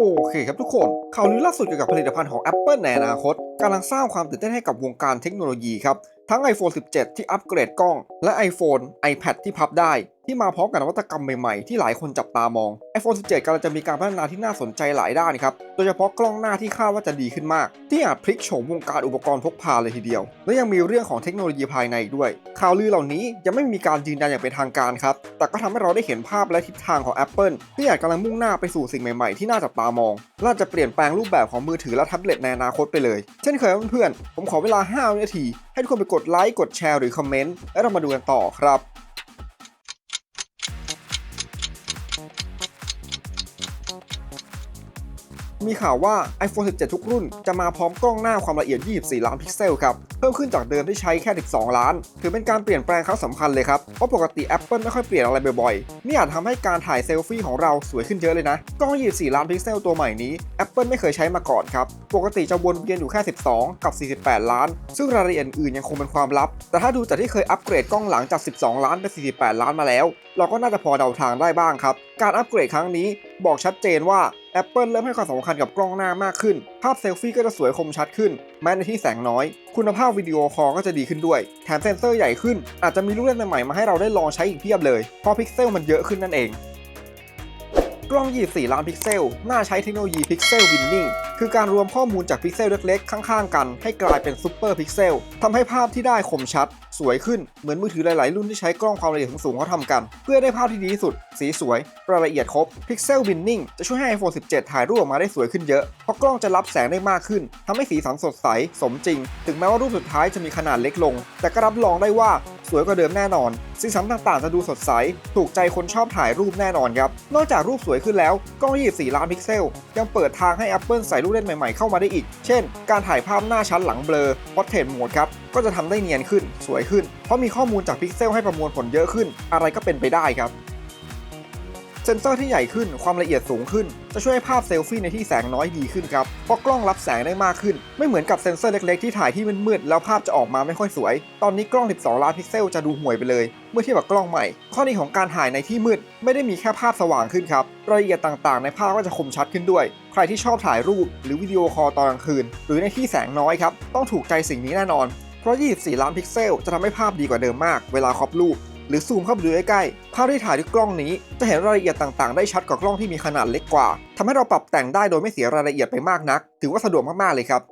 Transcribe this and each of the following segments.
โอเคครับทุกคนข่าวลือล่าสุดเกี่ยวกับผลิตภัณฑ์ของ Apple ในอนาคตกำลังสร้างความตื่นเต้นให้กับวงการเทคโนโลยีครับ ทั้ง iPhone 17 ที่อัปเกรดกล้อง และ iPhone iPad ที่พับได้ ที่มาพร้อมกับนวัตกรรมใหม่ๆ ที่หลายคนจับตามอง iPhone 17กำลังจะมีการพัฒนาที่น่าสนใจหลายด้านครับ โดยเฉพาะกล้องหน้าที่คาดว่าจะดีขึ้นมาก ที่อาจพลิกโฉมวงการอุปกรณ์พกพาเลยทีเดียว และยังมีเรื่องของเทคโนโลยีภายในด้วย ข่าวลือเหล่านี้ยังไม่มีการยืนยันอย่างเป็นทางการครับ แต่ก็ทำให้เราได้เห็นภาพและทิศทางของ Apple ที่อาจกำลังมุ่งหน้าไปสู่สิ่งใหม่ๆ ที่น่าจับตามองและาจจะเปลี่ยนแปลงรูปแบบของมือถือและแท็บเล็ตในอนาคตไปเลย เช่นเคยเพื่อนๆผมขอเวลา5วินาทีให้ทุกคนไปกดไลค์กดแชร์หรือคอมเมนต์แล้วเรามาดูกันต่อครับ มีข่าวว่า iPhone 17 ทุกรุ่นจะมาพร้อมกล้องหน้าความละเอียด 24 ล้านพิกเซลครับ เพิ่มขึ้นจากเดิมที่ใช้แค่ 12 ล้าน ถือเป็นการเปลี่ยนแปลงครั้งสำคัญเลยครับ เพราะปกติ Apple ไม่ค่อยเปลี่ยนอะไรบ่อยๆ นี่อาจทำให้การถ่ายเซลฟี่ของเราสวยขึ้นเยอะเลยนะ กล้อง 24 ล้านพิกเซลตัวใหม่นี้ Apple ไม่เคยใช้มาก่อนครับ ปกติจะวนเวียนอยู่แค่ 12 กับ 48 ล้าน ซึ่งรายละเอียดอื่นยังคงเป็นความลับ แต่ถ้าดูจากที่เคยอัปเกรดกล้องหลังจาก 12 ล้านเป็น 48 ล้านมาแล้ว เราก็น่าจะพอเดาทางได้บ้างครับ การอัปเกรดครั้งนี้บอกชัดเจนว่า Apple เริ่มให้ความสำคัญกับกล้องหน้ามากขึ้น ภาพเซลฟี่ก็จะสวยคมชัดขึ้น แม้ในที่แสงน้อย คุณภาพวิดีโอคอลก็จะดีขึ้นด้วย แถมเซนเซอร์ใหญ่ขึ้น อาจจะมีลูกเล่นใหม่ๆมาให้เราได้ลองใช้อีกเพียบเลย เพราะพิกเซลมันเยอะขึ้นนั่นเอง กล้อง 24 ล้านพิกเซล น่าใช้เทคโนโลยีพิกเซลวินนิ่ง คือการรวมข้อมูลจากพิกเซลเล็กๆ ข้างๆ กันให้กลายเป็นซูเปอร์พิกเซลทำให้ภาพที่ได้คมชัด สวยขึ้นเหมือนมือถือหลายๆ รุ่นที่ใช้กล้องความละเอียดสูงเขาทำกัน เพื่อได้ภาพที่ดีที่สุด สีสวย รายละเอียดครบพิกเซลวินนิ่งจะช่วยให้ iPhone 17 ถ่ายรูปออกมาได้สวยขึ้นเยอะ เพราะกล้องจะรับแสงได้มากขึ้นทำให้สีสันสดใสสมจริง ถึงแม้ว่ารูปสุดท้ายจะมีขนาดเล็กลง แต่ก็รับรองได้ว่าสวยกว่าเดิมแน่นอน สีสันต่างๆจะดูสดใส ถูกใจคนชอบถ่ายรูปแน่นอนครับ นอกจากรูปสวยขึ้นแล้วกล้อง 24 ล้านพิกเซล ยังเปิดทางให้ Apple ใส่ลูกเล่นใหม่ๆเข้ามาได้อีก เช่น การถ่ายภาพหน้าชั้นหลังเบลอ Portrait Mode ครับ ก็จะทำได้เนียนขึ้น สวยขึ้น เพราะมีข้อมูลจากพิกเซลให้ประมวลผลเยอะขึ้น อะไรก็เป็นไปได้ครับ เซนเซอร์ที่ใหญ่ขึ้นความละเอียดสูงขึ้น จะช่วยให้ภาพเซลฟี่ในที่แสงน้อยดีขึ้นครับ เพราะกล้องรับแสงได้มากขึ้น ไม่เหมือนกับเซนเซอร์เล็กๆที่ถ่ายที่มืดๆแล้วภาพจะออกมาไม่ค่อยสวย ตอนนี้กล้อง 12 ล้านพิกเซลจะดูห่วยไปเลย เมื่อเทียบกับกล้องใหม่ ข้อดีของการถ่ายในที่มืด ไม่ได้มีแค่ภาพสว่างขึ้นครับรายละเอียดต่างๆ ในภาพก็จะคมชัดขึ้นด้วย ใครที่ชอบถ่ายรูป หรือวิดีโอคอลตอนกลางคืน หรือในที่แสงน้อยครับต้องถูกใจสิ่งนี้แน่นอนเพราะ 24 ล้านพิกเซลจะทำให้ภาพดีกว่าเดิมมาก เวลาครอบรูป หรือซูมเข้าไปดูใกล้ๆ ภาพที่ถ่ายด้วยกล้องนี้ จะเห็นรายละเอียดต่างๆ ได้ชัดกว่ากล้องที่มีขนาดเล็กกว่าทำให้เราปรับแต่งได้โดยไม่เสียรายละเอียดไปมากนัก ถือว่าสะดวกมากๆเลยครับ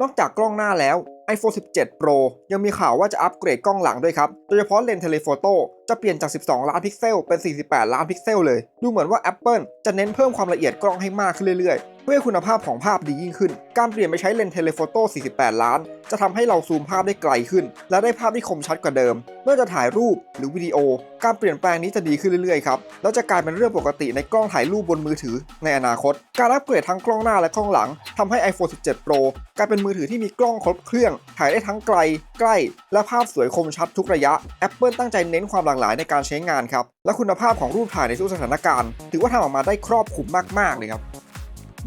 นอกจากกล้องหน้าแล้ว iPhone 17 Pro ยังมีข่าวว่าจะอัปเกรดกล้องหลังด้วยครับ โดยเฉพาะเลนส์เทเลโฟโต้จะเปลี่ยนจาก 12 ล้านพิกเซล เป็น 48 ล้านพิกเซลเลย ดูเหมือนว่า Apple จะเน้นเพิ่มความละเอียดกล้องให้มากขึ้นเรื่อยๆ เพื่อคุณภาพของภาพดียิ่งขึ้น การเปลี่ยนไปใช้เลนส์เทเลโฟโต้ 48 ล้าน จะทำให้เราซูมภาพได้ไกลขึ้น และได้ภาพที่คมชัดกว่าเดิม เมื่อจะถ่ายรูปหรือวิดีโอ การเปลี่ยนแปลงนี้จะดีขึ้นเรื่อยๆ ครับ แล้วจะกลายเป็นเรื่องปกติในกล้องถ่ายรูปบนมือถือ ในอนาคต การอัปเกรดทั้งกล้องหน้าและกล้องหลังทำให้ iPhone 17 Pro กลายเป็นมือถือที่มีกล้องครบเครื่องถ่ายได้ทั้งไกล ใกล้ และภาพสวยคมชัดทุกระยะ Apple ตั้งใจเน้นความหลากหลายในการใช้งานครับ และคุณภาพของรูปถ่ายในทุกสถานการณ์ ถือว่าทำออกมาได้ครอบคลุมมาก ๆ เลยครับ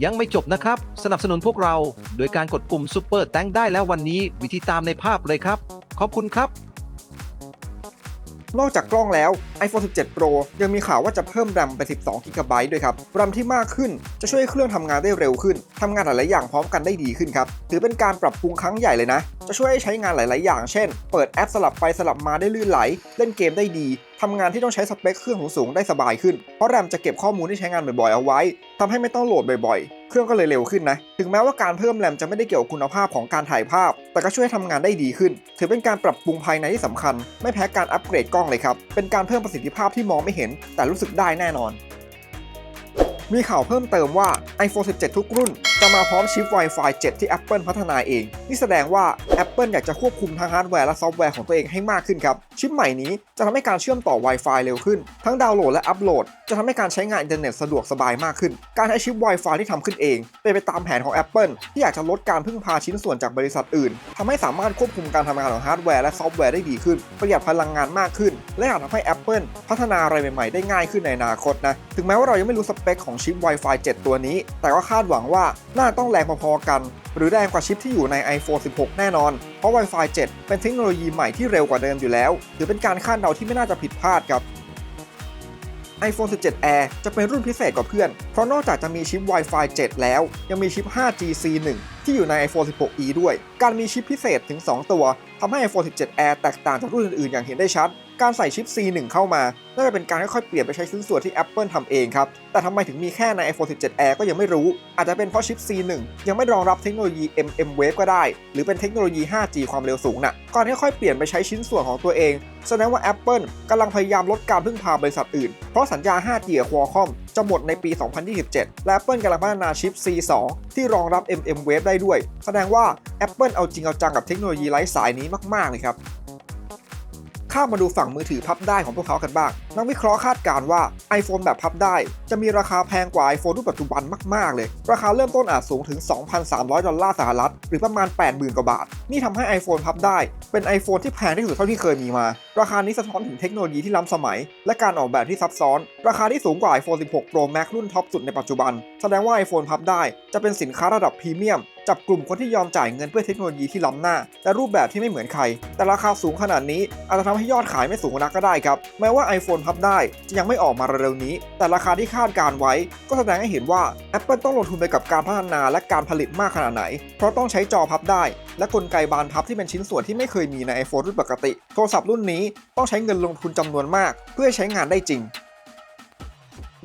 ยังไม่จบนะครับ สนับสนุนพวกเรา โดยการกดปุ่มซุปเปอร์แตงได้แล้ววันนี้ วิธีตามในภาพเลยครับ ขอบคุณครับ นอกจากกล้องแล้ว iPhone 17 Pro ยังมีข่าวว่าจะเพิ่ม RAM ไป12 GB ด้วยครับ RAM ที่มากขึ้นจะช่วยให้เครื่องทำงานได้เร็วขึ้นทำงานหลาย ๆ อย่างพร้อมกันได้ดีขึ้นครับ ถือเป็นการปรับปรุงครั้งใหญ่เลยนะ จะช่วยให้ใช้งานหลาย ๆ อย่าง เช่น เปิดแอปสลับไปสลับมาได้ลื่นไหล เล่นเกมได้ดีทำงานที่ต้องใช้สเปคเครื่องสูงๆได้สบายขึ้น เพราะ RAM จะเก็บข้อมูลที่ใช้งานบ่อย ๆ เอาไว้ทำให้ไม่ต้องโหลดบ่อย ๆ เครื่องก็เลยเร็วขึ้นนะ ถึงแม้ว่าการเพิ่มแรมจะไม่ได้เกี่ยวกับคุณภาพของการถ่ายภาพ แต่ก็ช่วยให้ทำงานได้ดีขึ้น ถือเป็นการปรับปรุงภายในที่สำคัญ ไม่แพ้การอัปเกรดกล้องเลยครับ เป็นการเพิ่มประสิทธิภาพที่มองไม่เห็น แต่รู้สึกได้แน่นอน มีข่าวเพิ่มเติมว่า iPhone 17 ทุกรุ่น จะมาพร้อมชิป Wi-Fi 7 ที่ Apple พัฒนาเอง นี่แสดงว่า Apple อยากจะควบคุมทั้งฮาร์ดแวร์และซอฟต์แวร์ของตัวเองให้มากขึ้นครับ ชิปใหม่นี้จะทำให้การเชื่อมต่อ Wi-Fi เร็วขึ้น ทั้งดาวน์โหลดและอัปโหลด จะทำให้การใช้งานอินเทอร์เน็ตสะดวกสบายมากขึ้น การใช้ชิป Wi-Fi ที่ทำขึ้นเอง เป็นไปตามแผนของ Apple ที่อยากจะลดการพึ่งพาชิ้นส่วนจากบริษัทอื่นทำให้สามารถควบคุมการทำงานของฮาร์ดแวร์และซอฟต์แวร์ได้ดีขึ้น ประหยัดพลังงานมากขึ้น และอาจทำให้ Apple พัฒนาอะไรใหม่ๆ ได้ง่ายขึ้นในอนาคตนะ ถึงแม้ว่าเรายังไม่รู้สเปคของชิป Wi-Fi 7 ตัวนี้ แต่ก็คาดหวังว่าน่าต้องแรงพอๆกัน หรือแรงกว่าชิปที่อยู่ใน iPhone 16 แน่นอน เพราะ Wi-Fi 7 เป็นเทคโนโลยีใหม่ที่เร็วกว่าเดิมอยู่แล้วถือเป็นการคาดเดาที่ไม่น่าจะผิดพลาดครับ iPhone 17 Air จะเป็นรุ่นพิเศษกว่าเพื่อน เพราะนอกจากจะมีชิป Wi-Fi 7 แล้ว ยังมีชิป 5G C1 ที่อยู่ใน iPhone 16e ด้วย การมีชิปพิเศษถึง 2 ตัวทำให้ iPhone 17 Air แตกต่างจากรุ่นอื่นๆ อย่างเห็นได้ชัด การใส่ชิป C1 เข้ามา น่าจะเป็นการค่อยๆ เปลี่ยนไปใช้ชิ้นส่วนที่ Apple ทำเองครับ แต่ทำไมถึงมีแค่ใน iPhone 17 Air ก็ยังไม่รู้ อาจจะเป็นเพราะชิป C1 ยังไม่รองรับเทคโนโลยี MM Wave ก็ได้ หรือเป็นเทคโนโลยี 5G ความเร็วสูงน่ะ ก่อนค่อยเปลี่ยนไปใช้ชิ้นส่วนของตัวเอง แสดงว่า Apple กำลังพยายามลดการพึ่งพาบริษัทอื่น เพราะสัญญา 5G กับ Qualcomm จะหมดในปี 2027 และ Apple กำลังพัฒนาชิป C2 ที่รองรับ MM Wave ได้ด้วย แสดงว่า Apple เอาจริงเอาจังกับเทคโนโลยีไร้สายนี้มากๆเลยครับ ข้ามมาดูฝั่งมือถือพับได้ของพวกเขากันบ้าง นักวิเคราะห์คาดการณ์ว่า iPhone แบบพับได้ จะมีราคาแพงกว่า iPhone รุ่นปัจจุบันมาก ๆ เลย ราคาเริ่มต้นอาจสูงถึง 2,300 ดอลลาร์สหรัฐ หรือประมาณ 80,000 กว่าบาท นี่ทำให้ iPhone พับได้ เป็น iPhone ที่แพงที่สุดเท่าที่เคยมีมา ราคานี้สะท้อนถึงเทคโนโลยีที่ล้ำสมัย และการออกแบบที่ซับซ้อน ราคาที่สูงกว่า iPhone 16 Pro Max รุ่นท็อปสุดในปัจจุบัน แสดงว่า iPhone พับได้จะเป็นสินค้าระดับพรีเมียมจับกลุ่มคนที่ยอมจ่ายเงินเพื่อเทคโนโลยีที่ล้ำหน้า และรูปแบบที่ไม่เหมือนใคร แต่ราคาสูงขนาดนี้อาจจะทำให้ยอดขายไม่สูงนักก็ได้ครับ แม้ว่า iPhone พับได้จะยังไม่ออกมาเร็วๆนี้ แต่ราคาที่คาดการไว้ ก็แสดงให้เห็นว่า Apple ต้องลงทุนไปกับการพัฒนาและการผลิตมากขนาดไหน เพราะต้องใช้จอพับได้ และกลไกบานพับที่เป็นชิ้นส่วนที่ไม่เคยมีใน iPhone รุ่นปกติ โทรศัพท์รุ่นนี้ต้องใช้เงินลงทุนจำนวนมาก เพื่อใช้งานได้จริง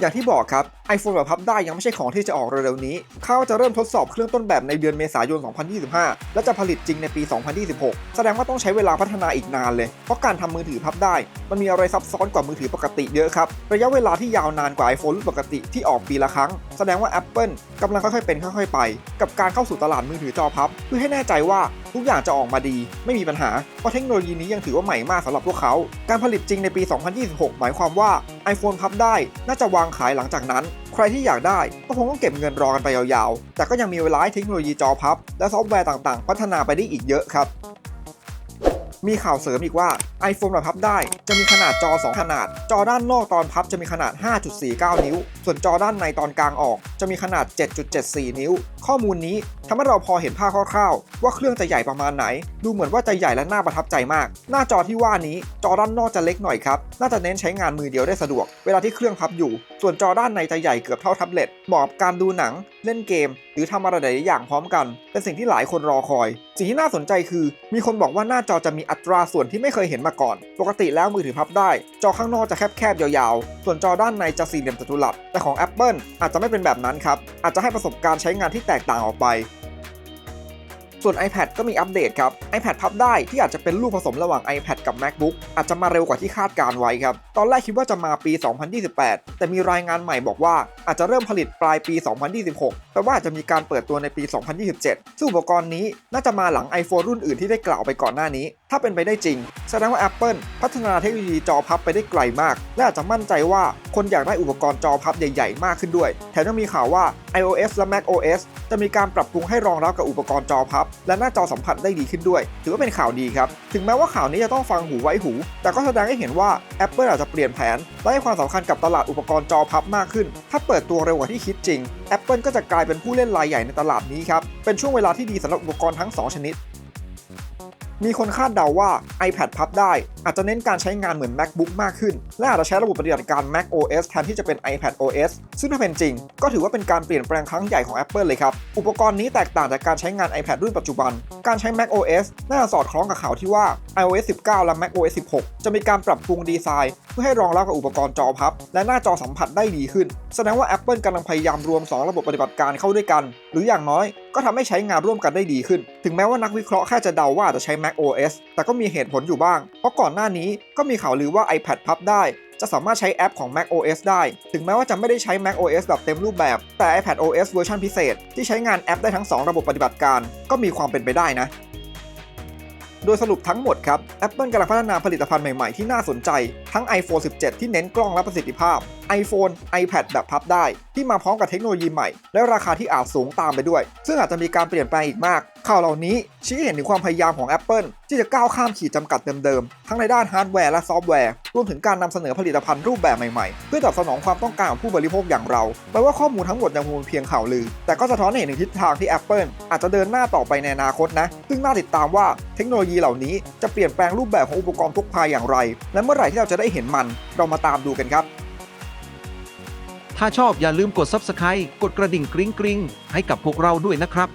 อย่างที่บอกครับ iPhone แบบพับได้ยังไม่ใช่ของที่จะออกเร็วๆนี้เขาจะเริ่มทดสอบเครื่องต้นแบบในเดือนเมษายน 2025 และจะผลิตจริงในปี 2026 แสดงว่าต้องใช้เวลาพัฒนาอีกนานเลย เพราะการทำมือถือพับได้ มันมีอะไรซับซ้อนกว่ามือถือปกติเยอะครับ ระยะเวลาที่ยาวนานกว่า iPhone รุ่นปกติที่ออกปีละครั้ง แสดงว่า Apple กำลังค่อยๆเป็นค่อยๆไป กับการเข้าสู่ตลาดมือถือจอพับ เพื่อให้แน่ใจว่าทุกอย่างจะออกมาดี ไม่มีปัญหา เพราะเทคโนโลยีนี้ยังถือว่าใหม่มากสำหรับพวกเขา การผลิตจริงในปี 2026 หมายความว่า iPhone พับได้ น่าจะวางขายหลังจากนั้น ใครที่อยากได้ก็คงต้องเก็บเงินรอกันไปยาวๆ แต่ก็ยังมีเวลาให้เทคโนโลยีจอพับ และซอฟต์แวร์ต่างๆ พัฒนาไปได้อีกเยอะครับ มีข่าวเสริมอีกว่า iPhone แบบพับได้ จะมีขนาดจอ 2 ขนาด จอด้านนอกตอนพับจะมีขนาด 5.49 นิ้ว ส่วนจอด้านในตอนกลางออก จะมีขนาด 7.74 นิ้ว ข้อมูลนี้ทำให้เราพอเห็นภาพคร่าวๆ ว่าเครื่องจะใหญ่ประมาณไหน ดูเหมือนว่าจะใหญ่และน่าประทับใจมาก หน้าจอที่ว่านี้จอด้านนอกจะเล็กหน่อยครับน่าจะเน้นใช้งานมือเดียวได้สะดวก เวลาที่เครื่องพับอยู่ ส่วนจอด้านในจะใหญ่เกือบเท่าแท็บเล็ตเหมาะกับการดูหนัง เล่นเกม หรือทำอะไรหลายๆอย่างพร้อมกัน เป็นสิ่งที่หลายคนรอคอย สิ่งที่น่าสนใจคือ มีคนบอกว่าหน้าจอจะมีอัตราส่วนที่ไม่เคยเห็นมาก่อน ปกติแล้วมือถือพับได้ จอข้างนอกจะแคบๆยาวๆ ส่วนจอด้านในจะสี่เหลี่ยมจัตุรัส แต่ของ Apple อาจจะไม่เป็นแบบนั้นครับ อาจจะให้ประสบการณ์ใช้งานที่แตกต่างออกไป ส่วน iPad ก็มีอัปเดตครับ iPad พับได้ที่อาจจะเป็นลูกผสมระหว่าง iPad กับ MacBook อาจจะมาเร็วกว่าที่คาดการไว้ครับ ตอนแรกคิดว่าจะมาปี 2028 แต่มีรายงานใหม่บอกว่าอาจจะเริ่มผลิตปลายปี 2026 แปลว่าจะมีการเปิดตัวในปี 2027 ซึ่งอุปกรณ์นี้น่าจะมาหลัง iPhone รุ่นอื่นที่ได้กล่าวไปก่อนหน้านี้ ถ้าเป็นไปได้จริง แสดงว่า Apple พัฒนาเทคโนโลยีจอพับไปได้ไกลมาก และอาจจะมั่นใจว่าคนอยากได้อุปกรณ์จอพับใหญ่ๆ มากขึ้นด้วย แถมยังมีข่าวว่า iOS และ macOS จะมีการปรับปรุงให้รองรับกับอุปกรณ์จอพับ และหน้าจอสัมผัสได้ดีขึ้นด้วย ถือว่าเป็นข่าวดีครับ ถึงแม้ว่าข่าวนี้จะต้องฟังหูไว้หู แต่ก็แสดงให้เห็นว่า Apple อาจจะเปลี่ยนแผน และให้ความสำคัญกับตลาดอุปกรณ์จอพับมากขึ้น ถ้าเปิดตัวเร็วกว่าที่คิดจริง Apple ก็จะกลายเป็นผู้เล่นรายใหญ่ในตลาดนี้ครับ เป็นช่วงเวลาที่ดีสำหรับอุปกรณ์ทั้ง 2 ชนิด มีคนคาดเดาว่า iPad พับได้ อาจจะเน้นการใช้งานเหมือน MacBook มากขึ้น และอาจจะใช้ระบบปฏิบัติการ Mac OS แทนที่จะเป็น iPad OS ซึ่งถ้าเป็นจริง ก็ถือว่าเป็นการเปลี่ยนแปลงครั้งใหญ่ของ Apple เลยครับ อุปกรณ์นี้แตกต่างจากการใช้งาน iPad รุ่นปัจจุบัน การใช้ Mac OS น่าสอดคล้องกับข่าวที่ว่า iOS 19 และ Mac OS 16 จะมีการปรับปรุงดีไซน์ พื่อให้รองรับกับอุปกรณ์จอพับ และหน้าจอสัมผัสได้ดีขึ้น แสดงว่า Apple กำลังพยายามรวม 2 ระบบปฏิบัติการเข้าด้วยกัน หรืออย่างน้อยก็ทำให้ใช้งานร่วมกันได้ดีขึ้น ถึงแม้ว่านักวิเคราะห์แค่จะเดาว่าจจะใช้ Mac OS แต่ก็มีเหตุผลอยู่บ้าง เพราะก่อนหน้านี้ก็มีข่าวลือว่า iPad พับได้ จะสามารถใช้แอปของ Mac OS ได้ ถึงแม้ว่าจะไม่ได้ใช้ Mac OS แบบเต็มรูปแบบ แต่ iPad OS เวอร์ชันพิเศษ ที่ใช้งานแอปได้ทั้ง 2 ระบบปฏิบัติการ ก็มีความเป็นไปได้นะ โดยสรุปทั้งหมดครับ Apple กำลังพัฒนาผลิตภัณฑ์ใหม่ๆ ที่น่าสนใจ ทั้ง iPhone 17 ที่เน้นกล้องและประสิทธิภาพ iPhone iPad แบบพับได้ ที่มาพร้อมกับเทคโนโลยีใหม่ และราคาที่อาจสูงตามไปด้วย ซึ่งอาจจะมีการเปลี่ยนแปลงอีกมาก ข่าวเหล่านี้ชี้ให้เห็นถึงความพยายามของ Apple ที่จะก้าวข้ามขีดจำกัดเดิมๆ ทั้งในด้านฮาร์ดแวร์และซอฟต์แวร์ รวมถึงการนำเสนอผลิตภัณฑ์รูปแบบใหม่ๆ เพื่อตอบสนองความต้องการของผู้บริโภคอย่างเราแปลว่าข้อมูลทั้งหมดยังคงเป็นเพียงข่าวลือ แต่ก็สะท้อนให้เห็นถึงทิศทางที่ Apple อาจจะเดินหน้าต่อไปในอนาคตนะ ซึ่งน่าติดตามว่าเทคโนโลยีเหล่านี้จะเปลี่ยนแปลงรูปแบบของอุปกรณ์พกพาอย่างไร และเมื่อไหร่ที่เราจะได้เห็นมัน เรามาตามดูกันครับถ้าชอบอย่าลืมกด Subscribe กดกระดิ่งกริ๊งกริ๊งให้กับพวกเราด้วยนะครับ